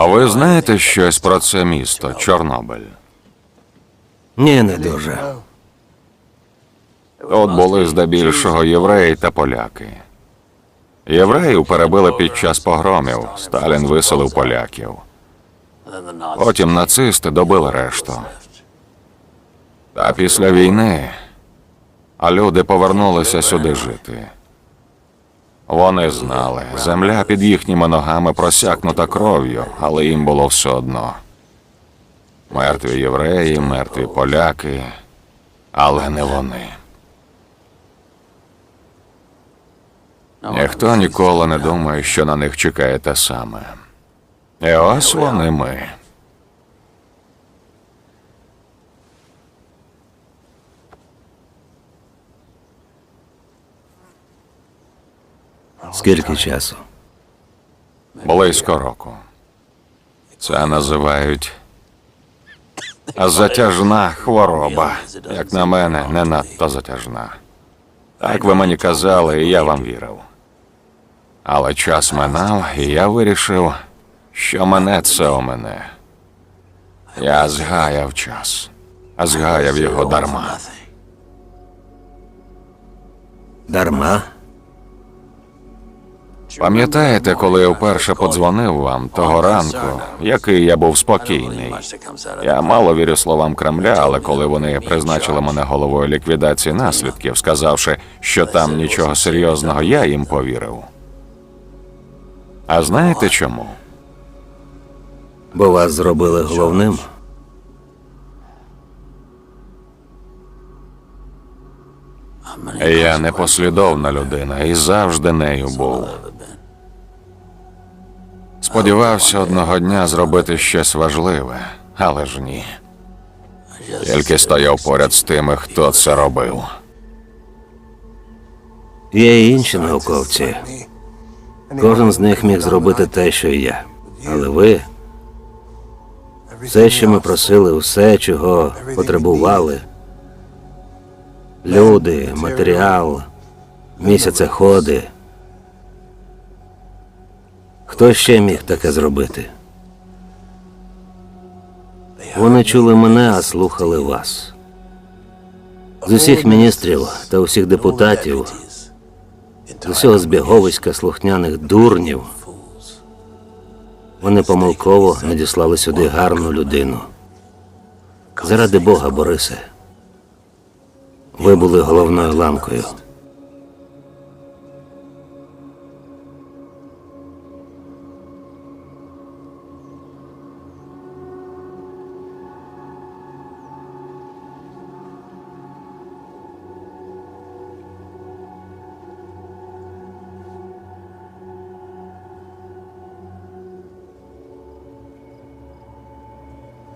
А ви знаєте щось про це місто, Чорнобиль? Ні, не дуже. Тут були здебільшого євреї та поляки. Євреїв перебили під час погромів. Сталін виселив поляків. Потім нацисти добили решту. Та після війни а люди повернулися сюди жити. Вони знали, земля під їхніми ногами просякнута кров'ю, але їм було все одно. Мертві євреї, мертві поляки, але не вони. Ніхто ніколи не думає, що на них чекає те саме. І ось вони ми. Скільки часу? Близько року. Це називають затяжна хвороба. Як на мене, не надто затяжна. Так ви мені казали, і я вам вірив. Але час минав, і я вирішив, що мене це у мене. Я згаяв час, а згаяв його дарма. Дарма? Пам'ятаєте, коли я вперше подзвонив вам того ранку, який я був спокійний? Я мало вірю словам Кремля, але коли вони призначили мене головою ліквідації наслідків, сказавши, що там нічого серйозного, я їм повірив. А знаєте чому? Бо вас зробили головним? Я непослідовна людина і завжди нею був. Сподівався одного дня зробити щось важливе, але ж ні. Тільки стояв поряд з тими, хто це робив. Є і інші науковці. Кожен з них міг зробити те, що і я. Але ви. Все, що ми просили, все, чого потребували. Люди, матеріал, місяцеходи. Хто ще міг таке зробити? Вони чули мене, а слухали вас. З усіх міністрів та усіх депутатів, з усього збіговиська слухняних дурнів. Вони помилково надіслали сюди гарну людину. Заради Бога, Борисе. Ви були головною ламкою.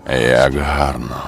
Як гарно.